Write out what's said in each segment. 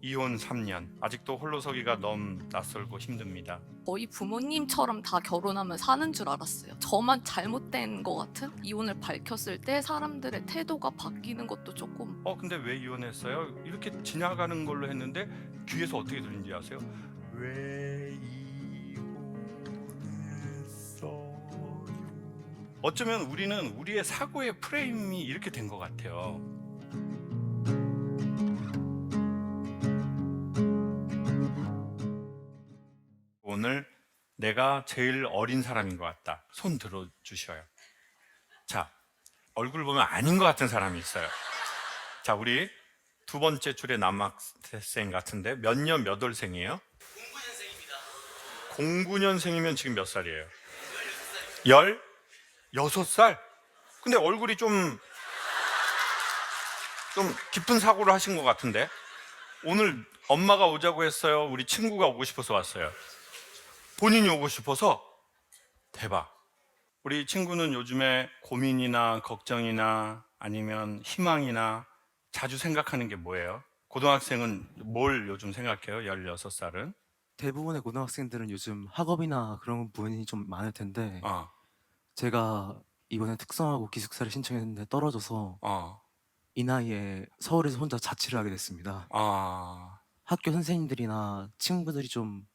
이혼 3년. 아직도 홀로서기가 너무 낯설고 힘듭니다. 거의 부모님처럼 다 결혼하면 사는 줄 알았어요. 저만 잘못된 것 같은 이혼을 밝혔을 때 사람들의 태도가 바뀌는 것도 조금 어 근데 왜 이혼했어요? 이렇게 지나가는 걸로 했는데 귀에서 어떻게 들리는지 아세요? 왜 이혼했어요? 어쩌면 우리는 우리의 사고의 프레임이 이렇게 된 것 같아요. 내가 제일 어린 사람인 것 같다. 손 들어 주셔요. 자, 얼굴 보면 아닌 것 같은 사람이 있어요. 자, 우리 두 번째 줄에 남학생 같은데 몇 년 몇 월생이에요? 09년생이면 지금 몇 살이에요? 16살? 근데 얼굴이 좀, 좀 깊은 사고를 하신 것 같은데? 오늘 엄마가 오자고 했어요? 우리 친구가 오고 싶어서 왔어요? 본인이 오고 싶어서? 대박. 우리 친구는 요즘에 고민이나 걱정이나 아니면 희망이나 자주 생각하는 게 뭐예요? 고등학생은 뭘 요즘 생각해요? 16살은? 대부분의 고등학생들은 요즘 학업이나 그런 부분이 좀 많을 텐데 어, 제가 이번에 특성화고 기숙사를 신청했는데 떨어져서 어, 이 나이에 서울에서 혼자 자취를 하게 됐습니다. 아, 학교 선생님들이나 친구들이 좀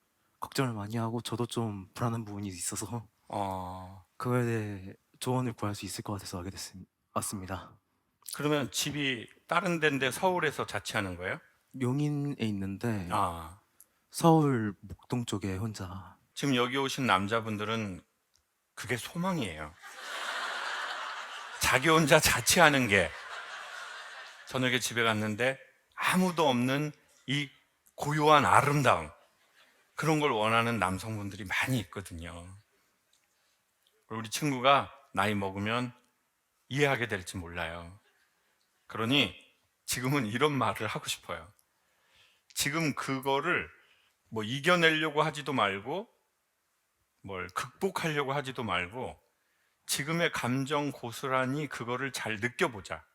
걱정을 많이 하고 저도 좀 불안한 부분이 있어서 어. 그거에 대해 조언을 구할 수 있을 것 같아서 하게 됐습니다. 왔습니다. 그러면 집이 다른 데인데 서울에서 자취하는 거예요? 용인에 있는데 아, 서울 목동 쪽에 혼자 지금 여기 오신 남자분들은 그게 소망이에요. 자기 혼자 자취하는 게 저녁에 집에 갔는데 아무도 없는 이 고요한 아름다움 그런 걸 원하는 남성분들이 많이 있거든요. 우리 친구가 나이 먹으면 이해하게 될지 몰라요. 그러니 지금은 이런 말을 하고 싶어요. 지금 그거를 뭐 이겨내려고 하지도 말고 뭘 극복하려고 하지도 말고 지금의 감정 고스란히 그거를 잘 느껴보자.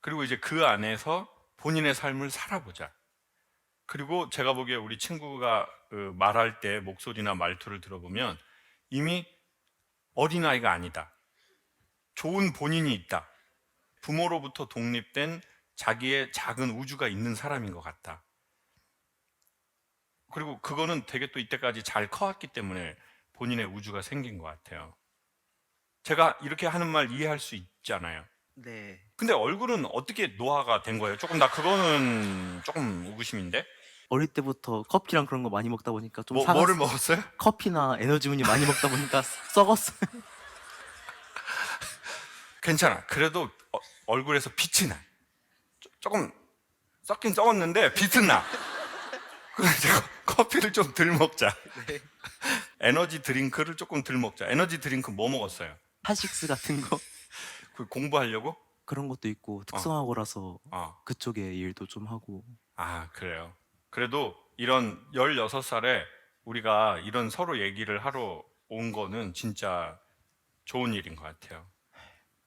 그리고 이제 그 안에서 본인의 삶을 살아보자. 그리고 제가 보기에 우리 친구가 그 말할 때 목소리나 말투를 들어보면 이미 어린아이가 아니다. 좋은 본인이 있다. 부모로부터 독립된 자기의 작은 우주가 있는 사람인 것 같다. 그리고 그거는 되게 또 이때까지 잘 커왔기 때문에 본인의 우주가 생긴 것 같아요. 제가 이렇게 하는 말 이해할 수 있잖아요. 네. 근데 얼굴은 어떻게 노화가 된 거예요? 조금 나 그거는 조금 의구심인데. 어릴 때부터 커피랑 그런 거 많이 먹다 보니까 좀 뭐, 사갔... 뭐를 먹었어요? 커피나 에너지문이 많이 먹다 보니까 썩었어요. 괜찮아. 그래도 어, 얼굴에서 빛이 나. 조- 조금 썩긴 썩었는데 빛은 나. 그래서 이제 커피를 좀 덜 먹자. 에너지 드링크를 조금 덜 먹자. 에너지 드링크 뭐 먹었어요? 파식스 같은 거 그 공부하려고? 그런 것도 있고 특성화고라서 어. 그쪽에 일도 좀 하고 아, 그래요. 그래도 이런 16살에 우리가 이런 서로 얘기를 하러 온 거는 진짜 좋은 일인 것 같아요.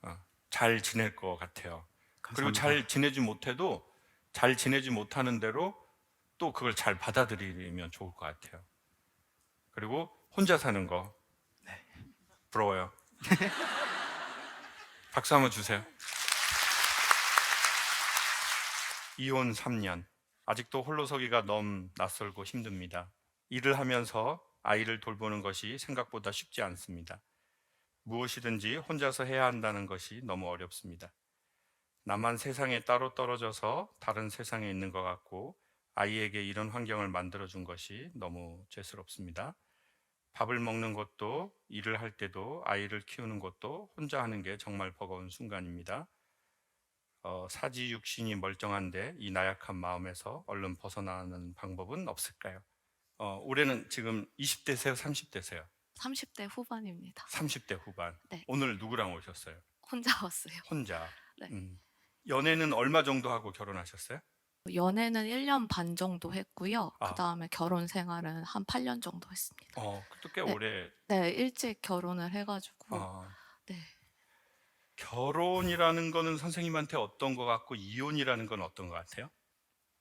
어, 잘 지낼 것 같아요. 그리고 감사합니다. 잘 지내지 못해도 잘 지내지 못하는 대로 또 그걸 잘 받아들이면 좋을 것 같아요. 그리고 혼자 사는 거 부러워요. 박수 한번 주세요. 이혼 3년. 아직도 홀로 서기가 너무 낯설고 힘듭니다. 일을 하면서 아이를 돌보는 것이 생각보다 쉽지 않습니다. 무엇이든지 혼자서 해야 한다는 것이 너무 어렵습니다. 나만 세상에 따로 떨어져서 다른 세상에 있는 것 같고 아이에게 이런 환경을 만들어 준 것이 너무 죄스럽습니다. 밥을 먹는 것도 일을 할 때도 아이를 키우는 것도 혼자 하는 게 정말 버거운 순간입니다. 어, 사지 육신이 멀쩡한데 이 나약한 마음에서 얼른 벗어나는 방법은 없을까요? 어, 올해는 지금 20대세요, 30대세요? 30대 후반입니다. 30대 후반. 네. 오늘 누구랑 오셨어요? 혼자 왔어요. 혼자. 네. 음. 연애는 얼마 정도 하고 결혼하셨어요? 연애는 1년 반 정도 했고요. 아. 그다음에 결혼 생활은 한 8년 정도 했습니다. 어, 그것도 꽤 네. 오래. 네, 일찍 결혼을 해가지고 어, 네. 결혼이라는 거는 선생님한테 어떤 것 같고 이혼이라는 건 어떤 것 같아요?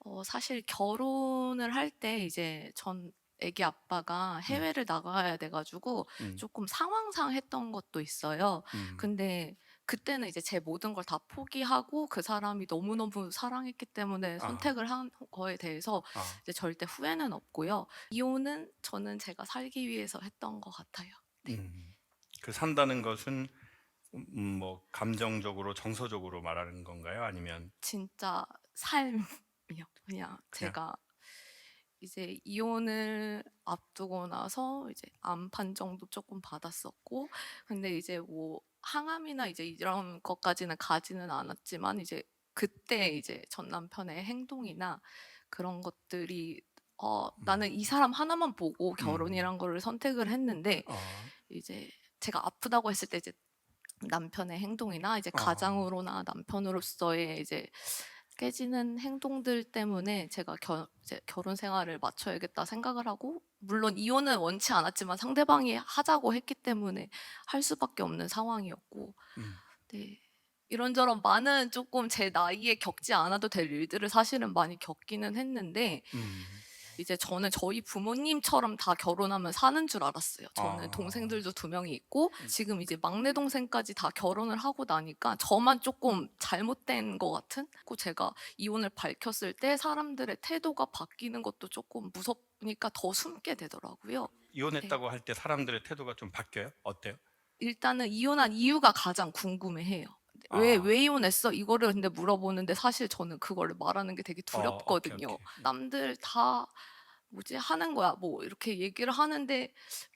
어, 사실 결혼을 할 때 이제 전 아기 아빠가 해외를 나가야 돼가지고 음, 조금 상황상 했던 것도 있어요. 음. 근데 그때는 이제 제 모든 걸 다 포기하고 그 사람이 너무너무 사랑했기 때문에 아. 선택을 한 거에 대해서 아, 이제 절대 후회는 없고요. 이혼은 저는 제가 살기 위해서 했던 것 같아요. 네. 음. 그 산다는 것은 음, 뭐 감정적으로 정서적으로 말하는 건가요? 아니면? 진짜 삶이요. 그냥 제가 이제 이혼을 앞두고 나서 이제 암 판정도 조금 받았었고, 근데 이제 뭐 항암이나 이제 이런 것까지는 가지는 않았지만 이제 그때 이제 전 남편의 행동이나 그런 것들이 어 나는 이 사람 하나만 보고 결혼이란 거를 선택을 했는데 어, 이제 제가 아프다고 했을 때 이제 남편의 행동이나 이제 어. 가장으로나 남편으로서의 이제 깨지는 행동들 때문에 제가 겨, 이제 결혼 생활을 맞춰야겠다 생각을 하고 물론 이혼은 원치 않았지만 상대방이 하자고 했기 때문에 할 수밖에 없는 상황이었고 음. 네. 이런저런 많은 조금 제 나이에 겪지 않아도 될 일들을 사실은 많이 겪기는 했는데 음. 이제 저는 저희 부모님처럼 다 결혼하면 사는 줄 알았어요. 저는 아. 동생들도 두 명이 있고 음. 지금 이제 막내 동생까지 다 결혼을 하고 나니까 저만 조금 잘못된 것 같은? 그 제가 이혼을 밝혔을 때 사람들의 태도가 바뀌는 것도 조금 무섭니까 더 숨게 되더라고요. 이혼했다고 할 때 사람들의 태도가 좀 바뀌어요? 어때요? 일단은 이혼한 이유가 가장 궁금해해요. 왜, 아. 왜 이혼했어? 이거를 근데 물어보는데 사실 저는 그거를 말하는 게 되게 어, 오케이, 두렵거든요. 오케이. 남들 다 뭐지 하는 거야. 뭐 이렇게 얘기를 하는데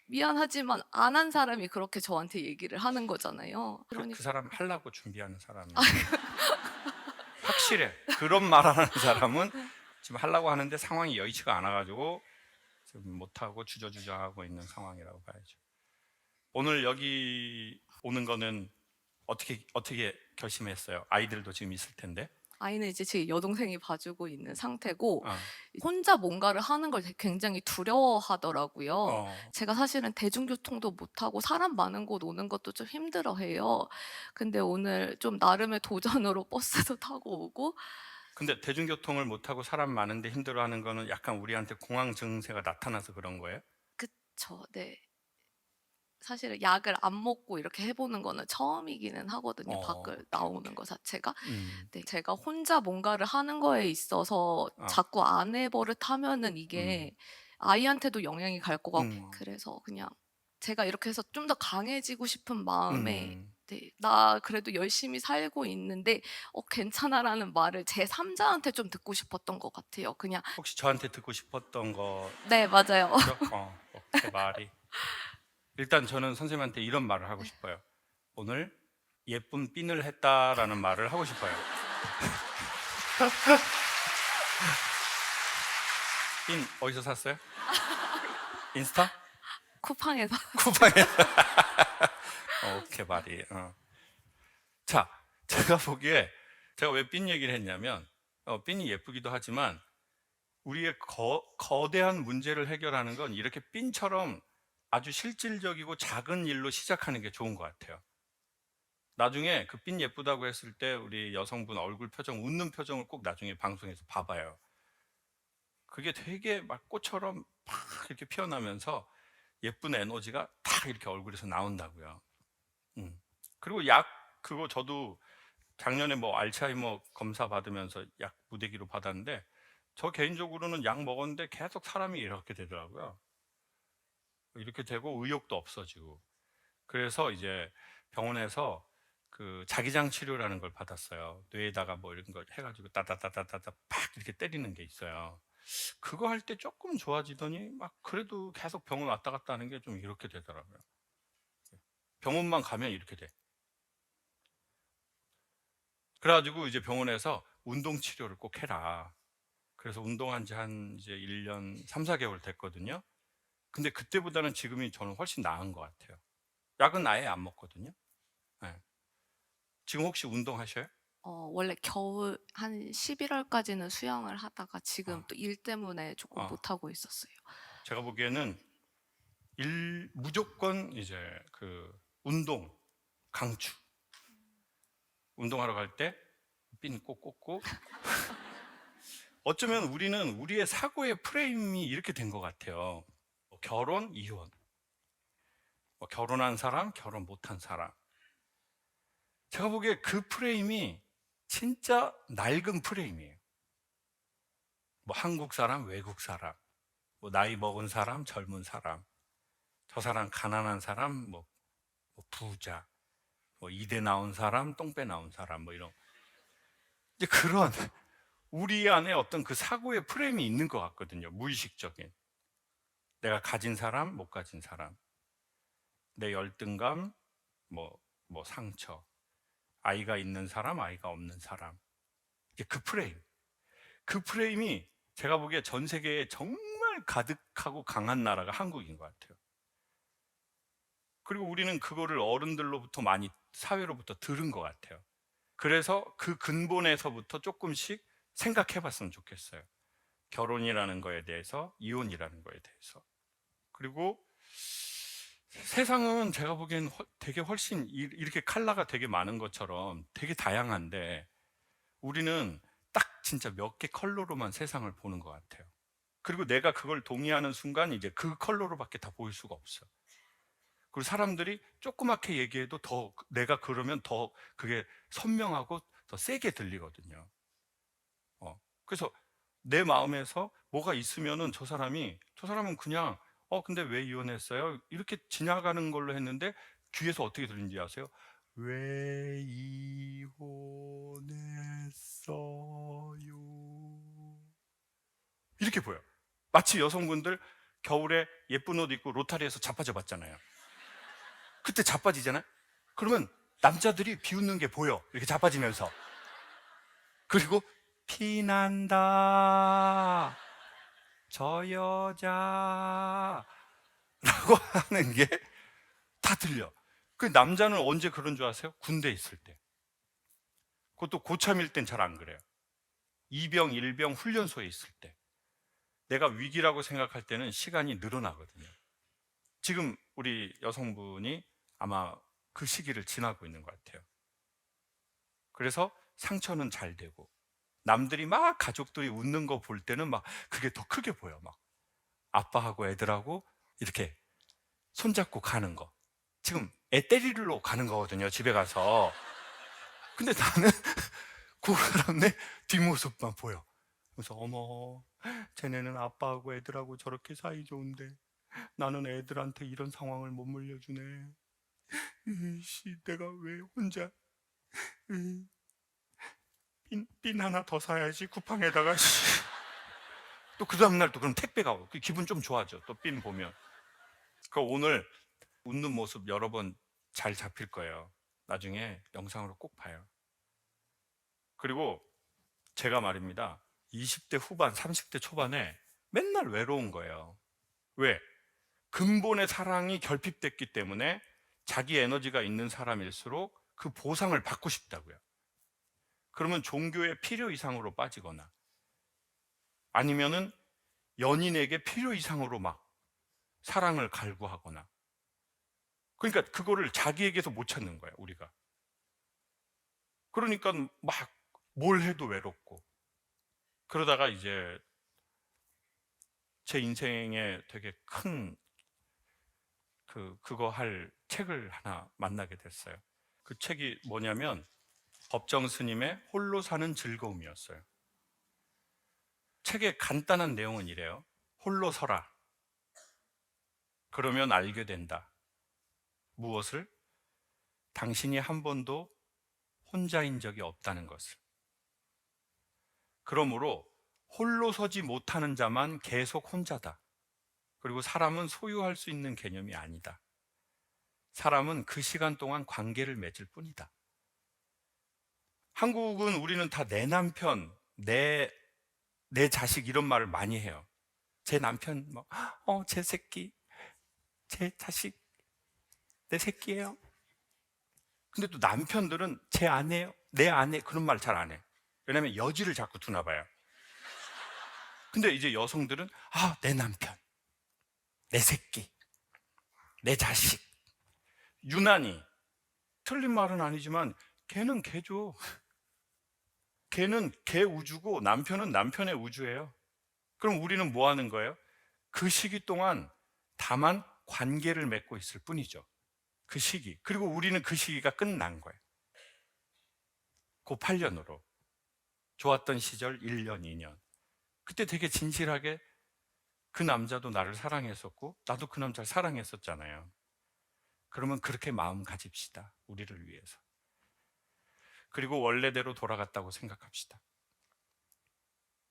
미안하지만 안 한 사람이 그렇게 저한테 얘기를 하는 거잖아요. 그, 그러니까 그 사람 하려고 준비하는 사람이 확실해. 그런 말하는 사람은 지금 하려고 하는데 상황이 여의치가 않아가지고 지금 못하고 주저주저하고 있는 상황이라고 봐야죠. 오늘 여기 오는 거는 어떻게 어떻게 결심했어요? 아이들도 지금 있을 텐데. 아이는 이제 제 여동생이 봐주고 있는 상태고 어, 혼자 뭔가를 하는 걸 굉장히 두려워하더라고요. 어, 제가 사실은 대중교통도 못 타고 사람 많은 곳 오는 것도 좀 힘들어해요. 근데 오늘 좀 나름의 도전으로 버스도 타고 오고 근데 대중교통을 못 타고 사람 많은데 힘들어하는 거는 약간 우리한테 공황 증세가 나타나서 그런 거예요? 그쵸, 네. 사실은 약을 안 먹고 이렇게 해보는 거는 처음이기는 하거든요. 어, 밖을 나오는 거 자체가. 음, 네, 제가 혼자 뭔가를 하는 거에 있어서 아. 자꾸 아내 버릇 하면은 이게 아이한테도 영향이 갈 것 같고 음. 그래서 그냥 제가 이렇게 해서 좀 더 강해지고 싶은 마음에 음. 네, 나 그래도 열심히 살고 있는데 어 괜찮아라는 말을 제 3자한테 좀 듣고 싶었던 것 같아요. 그냥 혹시 저한테 듣고 싶었던 거 네 맞아요. 어, 제 말이 일단 저는 선생님한테 이런 말을 하고 싶어요. 오늘 예쁜 핀을 했다라는 말을 하고 싶어요. 핀 어디서 샀어요? 인스타? 쿠팡에서 쿠팡에서. 어, 오케이 말이. 어. 자, 제가 보기에 제가 왜 핀 얘기를 했냐면 어, 핀이 예쁘기도 하지만 우리의 거, 거대한 문제를 해결하는 건 이렇게 핀처럼 아주 실질적이고 작은 일로 시작하는 게 좋은 것 같아요. 나중에 그핀 예쁘다고 했을 때 우리 여성분 얼굴 표정, 웃는 표정을 꼭 나중에 방송에서 봐봐요. 그게 되게 막 꽃처럼 팍 이렇게 피어나면서 예쁜 에너지가 탁 이렇게 얼굴에서 나온다고요. 음. 그리고 약 그거 저도 작년에 뭐 알츠하이머 검사 받으면서 약 무대기로 받았는데 저 개인적으로는 약 먹었는데 계속 사람이 이렇게 되더라고요. 이렇게 되고 의욕도 없어지고 그래서 이제 병원에서 그 자기장 치료라는 걸 받았어요. 뇌에다가 뭐 이런 걸 해가지고 따다다다다다 팍 이렇게 때리는 게 있어요. 그거 할 때 조금 좋아지더니 막 그래도 계속 병원 왔다 갔다 하는 게 좀 이렇게 되더라고요. 병원만 가면 이렇게 돼. 그래가지고 이제 병원에서 운동 치료를 꼭 해라. 그래서 운동한 지 한 이제 1년 3, 4개월 됐거든요. 근데 그때보다는 지금이 저는 훨씬 나은 것 같아요. 약은 아예 안 먹거든요. 네. 지금 혹시 운동하셔요? 어, 원래 겨울 한 11월까지는 수영을 하다가 지금 아. 또 일 때문에 조금 아. 못 하고 있었어요. 제가 보기에는 일 무조건 이제 그 운동 강추. 운동하러 갈 때 핀 꼭 꽂고 어쩌면 우리는 우리의 사고의 프레임이 이렇게 된 것 같아요. 뭐 결혼, 이혼. 뭐 결혼한 사람, 결혼 못한 사람. 제가 보기에 그 프레임이 진짜 낡은 프레임이에요. 뭐 한국 사람, 외국 사람, 뭐 나이 먹은 사람, 젊은 사람, 저 사람 가난한 사람, 뭐, 뭐 부자, 뭐 이대 나온 사람, 똥배 나온 사람, 뭐 이런. 이제 그런 우리 안에 어떤 그 사고의 프레임이 있는 것 같거든요. 무의식적인. 내가 가진 사람, 못 가진 사람. 내 열등감, 뭐, 뭐 상처. 아이가 있는 사람, 아이가 없는 사람. 이제 그 프레임. 그 프레임이 제가 보기에 전 세계에 정말 가득하고 강한 나라가 한국인 것 같아요. 그리고 우리는 그거를 어른들로부터 많이 사회로부터 들은 것 같아요. 그래서 그 근본에서부터 조금씩 생각해 봤으면 좋겠어요. 결혼이라는 거에 대해서, 이혼이라는 거에 대해서. 그리고 세상은 제가 보기엔 훨- 되게 훨씬 이- 이렇게 컬러가 되게 많은 것처럼 되게 다양한데 우리는 딱 진짜 몇 개 컬러로만 세상을 보는 것 같아요. 그리고 내가 그걸 동의하는 순간 이제 그 컬러로밖에 다 보일 수가 없어. 그리고 사람들이 조그맣게 얘기해도 더 내가 그러면 더 그게 선명하고 더 세게 들리거든요. 어. 그래서 내 마음에서 뭐가 있으면은 저 사람이 저 사람은 그냥 어 근데 왜 이혼했어요? 이렇게 지나가는 걸로 했는데 귀에서 어떻게 들리는지 아세요? 왜 이혼했어요? 이렇게 보여. 마치 여성분들 겨울에 예쁜 옷 입고 로타리에서 자빠져 봤잖아요. 그때 자빠지잖아요. 그러면 남자들이 비웃는 게 보여. 이렇게 자빠지면서. 그리고 피난다. 저 여자. 라고 하는 게 다 들려. 그 남자는 언제 그런 줄 아세요? 군대 있을 때. 그것도 고참일 땐 잘 안 그래요. 이병, 일병 훈련소에 있을 때. 내가 위기라고 생각할 때는 시간이 늘어나거든요. 지금 우리 여성분이 아마 그 시기를 지나고 있는 것 같아요. 그래서 상처는 잘 되고, 남들이 막 가족들이 웃는 거 볼 때는 막 그게 더 크게 보여. 막 아빠하고 애들하고 이렇게 손잡고 가는 거. 지금 애 때리러 가는 거거든요. 집에 가서. 근데 나는 그 사람의 뒷모습만 보여. 그래서 어머, 쟤네는 아빠하고 애들하고 저렇게 사이 좋은데 나는 애들한테 이런 상황을 못 물려주네. 씨, 내가 왜 혼자 음, 핀, 핀 하나 더 사야지 쿠팡에다가. 또 그 다음날 또 그럼 택배가 오고 그 기분 좀 좋아져 또 핀 보면. 그 오늘 웃는 모습 여러 번 잘 잡힐 거예요. 나중에 영상으로 꼭 봐요. 그리고 제가 말입니다. 20대 후반 30대 초반에 맨날 외로운 거예요. 왜? 근본의 사랑이 결핍됐기 때문에 자기 에너지가 있는 사람일수록 그 보상을 받고 싶다고요. 그러면 종교의 필요 이상으로 빠지거나 아니면은 연인에게 필요 이상으로 막 사랑을 갈구하거나 그러니까 그거를 자기에게서 못 찾는 거야, 우리가. 그러니까 막 뭘 해도 외롭고 그러다가 이제 제 인생에 되게 큰 그, 그거 할 책을 하나 만나게 됐어요. 그 책이 뭐냐면 법정 스님의 홀로 사는 즐거움이었어요. 책의 간단한 내용은 이래요. 홀로 서라. 그러면 알게 된다. 무엇을? 당신이 한 번도 혼자인 적이 없다는 것을. 그러므로 홀로 서지 못하는 자만 계속 혼자다. 그리고 사람은 소유할 수 있는 개념이 아니다. 사람은 그 시간 동안 관계를 맺을 뿐이다. 한국은 우리는 다 내 남편, 내, 내 자식 이런 말을 많이 해요. 제 남편, 뭐, 어, 제 새끼, 제 자식, 내 새끼예요. 근데 또 남편들은 제 아내요, 내 아내 그런 말 잘 안 해. 왜냐면 여지를 자꾸 두나 봐요. 근데 이제 여성들은 아, 내 남편, 내 새끼, 내 자식. 유난히 틀린 말은 아니지만 걔는 걔죠. 걔는 걔 우주고 남편은 남편의 우주예요. 그럼 우리는 뭐 하는 거예요? 그 시기 동안 다만 관계를 맺고 있을 뿐이죠. 그 시기. 그리고 우리는 그 시기가 끝난 거예요. 그 8년으로. 좋았던 시절 1년, 2년. 그때 되게 진실하게 그 남자도 나를 사랑했었고 나도 그 남자를 사랑했었잖아요. 그러면 그렇게 마음 가집시다. 우리를 위해서. 그리고 원래대로 돌아갔다고 생각합시다.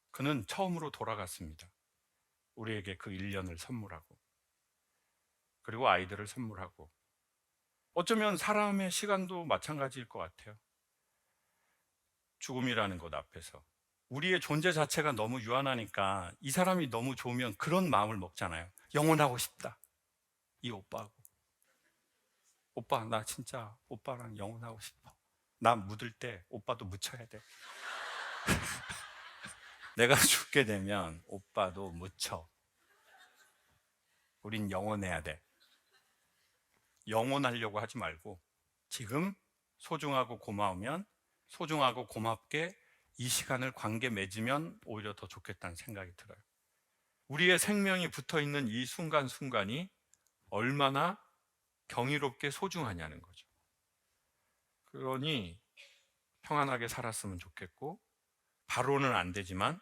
그는 처음으로 돌아갔습니다. 우리에게 그 1년을 선물하고 그리고 아이들을 선물하고 어쩌면 사람의 시간도 마찬가지일 것 같아요. 죽음이라는 것 앞에서 우리의 존재 자체가 너무 유한하니까 이 사람이 너무 좋으면 그런 마음을 먹잖아요. 영원하고 싶다. 이 오빠하고. 오빠, 나 진짜 오빠랑 영원하고 싶어. 나 묻을 때 오빠도 묻혀야 돼. 내가 죽게 되면 오빠도 묻혀. 우린 영원해야 돼. 영원하려고 하지 말고 지금 소중하고 고마우면 소중하고 고맙게 이 시간을 관계 맺으면 오히려 더 좋겠다는 생각이 들어요. 우리의 생명이 붙어 있는 이 순간순간이 얼마나 경이롭게 소중하냐는 거죠. 그러니 평안하게 살았으면 좋겠고, 바로는 안 되지만,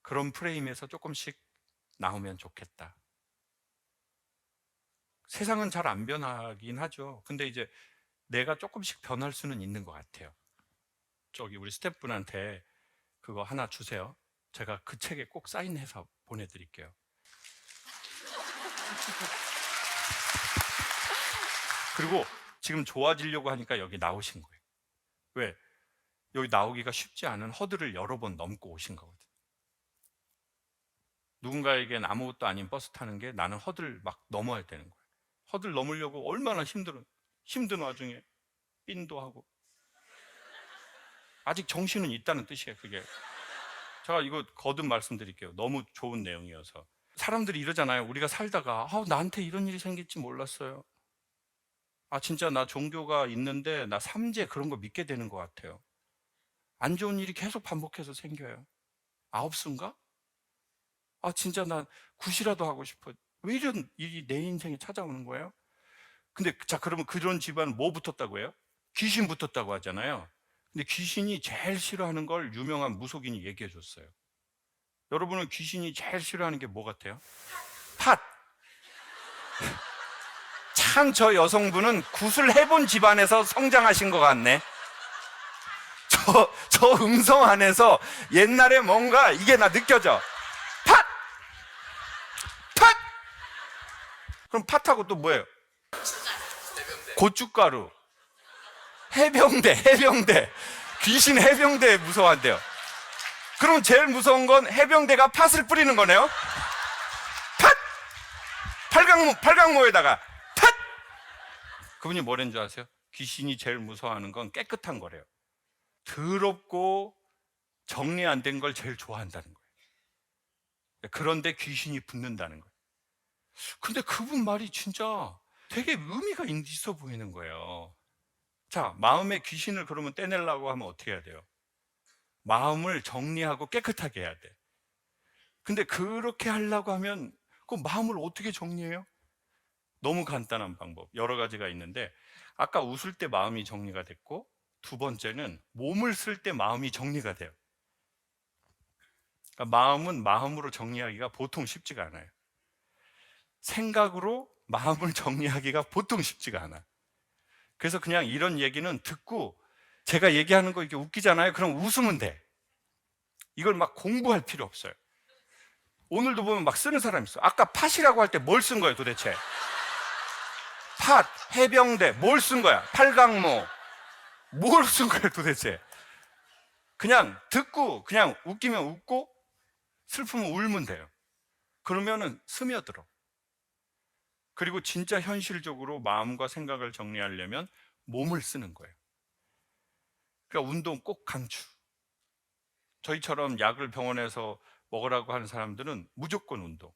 그런 프레임에서 조금씩 나오면 좋겠다. 세상은 잘 안 변하긴 하죠. 근데 이제 내가 조금씩 변할 수는 있는 것 같아요. 저기 우리 스태프분한테 그거 하나 주세요. 제가 그 책에 꼭 사인해서 보내드릴게요. 그리고 지금 좋아지려고 하니까 여기 나오신 거예요. 왜? 여기 나오기가 쉽지 않은 허들을 여러 번 넘고 오신 거거든요. 누군가에겐 아무것도 아닌 버스 타는 게 나는 허들 막 넘어야 되는 거예요. 허들 넘으려고 얼마나 힘들어. 힘든 와중에 삔도 하고. 아직 정신은 있다는 뜻이에요, 그게. 제가 이거 거듭 말씀드릴게요. 너무 좋은 내용이어서. 사람들이 이러잖아요. 우리가 살다가, 아, 나한테 이런 일이 생길지 몰랐어요. 아, 진짜 나 종교가 있는데 나 삼재 그런 거 믿게 되는 것 같아요. 안 좋은 일이 계속 반복해서 생겨요. 아홉 수인가? 아, 진짜 나 굿이라도 하고 싶어. 왜 이런 일이 내 인생에 찾아오는 거예요? 근데 자, 그러면 그런 집안은 뭐 붙었다고 해요? 귀신 붙었다고 하잖아요. 근데 귀신이 제일 싫어하는 걸 유명한 무속인이 얘기해 줬어요. 여러분은 귀신이 제일 싫어하는 게 뭐 같아요? 팥. 참 저 여성분은 굿을 해본 집안에서 성장하신 것 같네. 저, 저 음성 안에서 옛날에 뭔가 이게 나 느껴져. 팥! 팥! 그럼 팥하고 또 뭐예요? 고춧가루. 해병대, 해병대. 귀신 해병대 무서워한대요. 그럼 제일 무서운 건 해병대가 팥을 뿌리는 거네요? 팥! 팔강모, 팔강모에다가 팥! 그분이 뭐라는 줄 아세요? 귀신이 제일 무서워하는 건 깨끗한 거래요. 더럽고 정리 안 된 걸 제일 좋아한다는 거예요. 그런데 귀신이 붙는다는 거예요. 근데 그분 말이 진짜 되게 의미가 있어 보이는 거예요. 자, 마음의 귀신을 그러면 떼내려고 하면 어떻게 해야 돼요? 마음을 정리하고 깨끗하게 해야 돼. 근데 그렇게 하려고 하면 그 마음을 어떻게 정리해요? 너무 간단한 방법. 여러 가지가 있는데 아까 웃을 때 마음이 정리가 됐고 두 번째는 몸을 쓸 때 마음이 정리가 돼요. 그러니까 마음은 마음으로 정리하기가 보통 쉽지가 않아요. 생각으로 마음을 정리하기가 보통 쉽지가 않아. 그래서 그냥 이런 얘기는 듣고 제가 얘기하는 거 이게 웃기잖아요. 그럼 웃으면 돼. 이걸 막 공부할 필요 없어요. 오늘도 보면 막 쓰는 사람 있어. 아까 팥이라고 할 때 뭘 쓴 거예요, 도대체? 팥, 해병대, 뭘 쓴 거야? 팔강모. 뭘 쓴 거예요, 도대체? 그냥 듣고, 그냥 웃기면 웃고, 슬프면 울면 돼요. 그러면은 스며들어. 그리고 진짜 현실적으로 마음과 생각을 정리하려면 몸을 쓰는 거예요. 그러니까 운동 꼭 강추. 저희처럼 약을 병원에서 먹으라고 하는 사람들은 무조건 운동.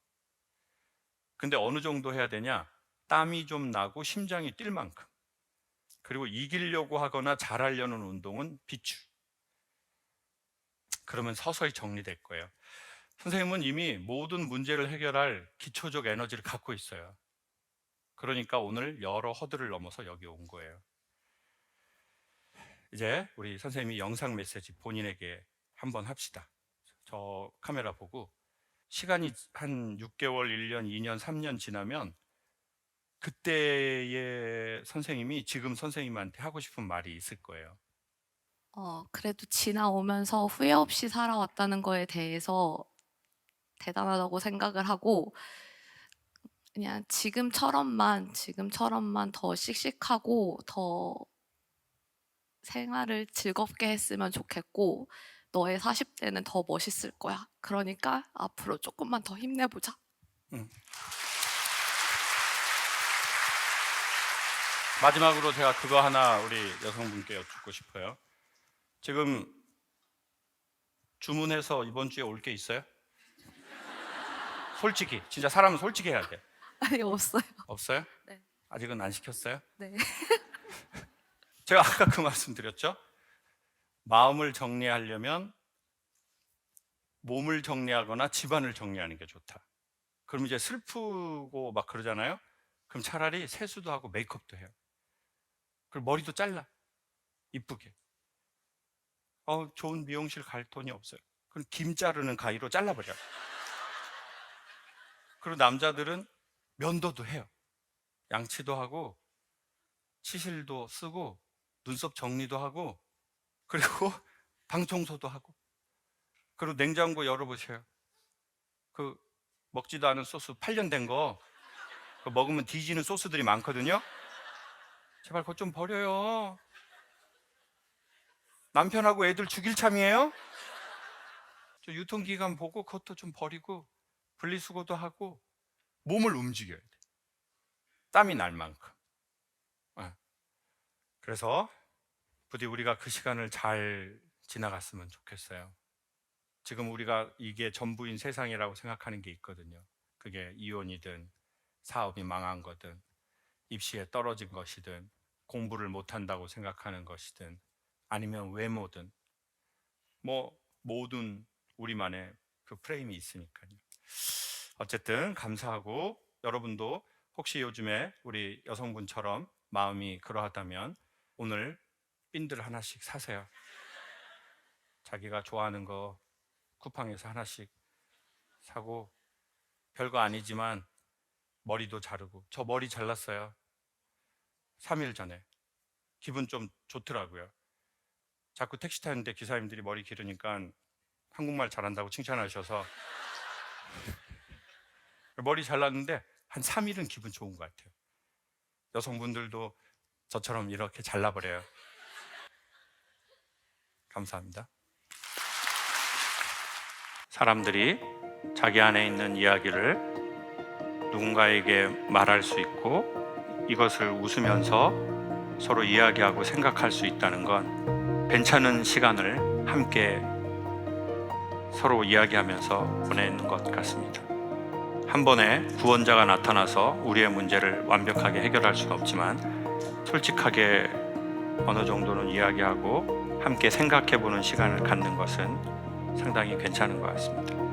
근데 어느 정도 해야 되냐? 땀이 좀 나고 심장이 뛸 만큼. 그리고 이기려고 하거나 잘하려는 운동은 비추. 그러면 서서히 정리될 거예요. 선생님은 이미 모든 문제를 해결할 기초적 에너지를 갖고 있어요. 그러니까 오늘 여러 허들을 넘어서 여기 온 거예요. 이제 우리 선생님이 영상 메시지 본인에게 한번 합시다. 저 카메라 보고 시간이 한 6개월, 1년, 2년, 3년 지나면 그때의 선생님이 지금 선생님한테 하고 싶은 말이 있을 거예요. 어, 그래도 지나오면서 후회 없이 살아왔다는 거에 대해서 대단하다고 생각을 하고 그냥 지금처럼만 지금처럼만 더 씩씩하고 더 생활을 즐겁게 했으면 좋겠고 너의 40대는 더 멋있을 거야. 그러니까 앞으로 조금만 더 힘내보자. 마지막으로 제가 그거 하나 우리 여성분께 여쭙고 싶어요. 지금 주문해서 이번 주에 올 게 있어요? 솔직히 진짜 사람은 솔직히 해야 돼. 아니 없어요. 없어요? 네. 아직은 안 시켰어요? 네. 제가 아까 그 말씀 드렸죠? 마음을 정리하려면 몸을 정리하거나 집안을 정리하는 게 좋다. 그럼 이제 슬프고 막 그러잖아요? 그럼 차라리 세수도 하고 메이크업도 해요. 그리고 머리도 잘라. 이쁘게. 어, 좋은 미용실 갈 돈이 없어요. 그럼 김 자르는 가위로 잘라버려. 그리고 남자들은 면도도 해요. 양치도 하고, 치실도 쓰고, 눈썹 정리도 하고, 그리고 방 청소도 하고, 그리고 냉장고 열어보세요. 그 먹지도 않은 소스 8년 된 거, 그거 먹으면 뒤지는 소스들이 많거든요. 제발 그것 좀 버려요. 남편하고 애들 죽일 참이에요? 저 유통기간 보고 그것도 좀 버리고 분리수거도 하고 몸을 움직여야 돼. 땀이 날 만큼. 예. 그래서 부디 우리가 그 시간을 잘 지나갔으면 좋겠어요. 지금 우리가 이게 전부인 세상이라고 생각하는 게 있거든요. 그게 이혼이든 사업이 망한 거든 입시에 떨어진 것이든 공부를 못한다고 생각하는 것이든 아니면 외모든 뭐 모든 우리만의 그 프레임이 있으니까요. 어쨌든 감사하고 여러분도 혹시 요즘에 우리 여성분처럼 마음이 그러하다면 오늘 핀들 하나씩 사세요. 자기가 좋아하는 거 쿠팡에서 하나씩 사고 별거 아니지만 머리도 자르고 저 머리 잘랐어요. 3일 전에 기분 좀 좋더라고요. 자꾸 택시 타는데 기사님들이 머리 기르니까 한국말 잘한다고 칭찬하셔서 머리 잘랐는데 한 3일은 기분 좋은 것 같아요. 여성분들도 저처럼 이렇게 잘라버려요. 감사합니다. 사람들이 자기 안에 있는 이야기를 누군가에게 말할 수 있고 이것을 웃으면서 서로 이야기하고 생각할 수 있다는 건 괜찮은 시간을 함께 서로 이야기하면서 보내는 것 같습니다. 한 번에 구원자가 나타나서 우리의 문제를 완벽하게 해결할 수는 없지만 솔직하게 어느 정도는 이야기하고 함께 생각해 보는 시간을 갖는 것은 상당히 괜찮은 것 같습니다.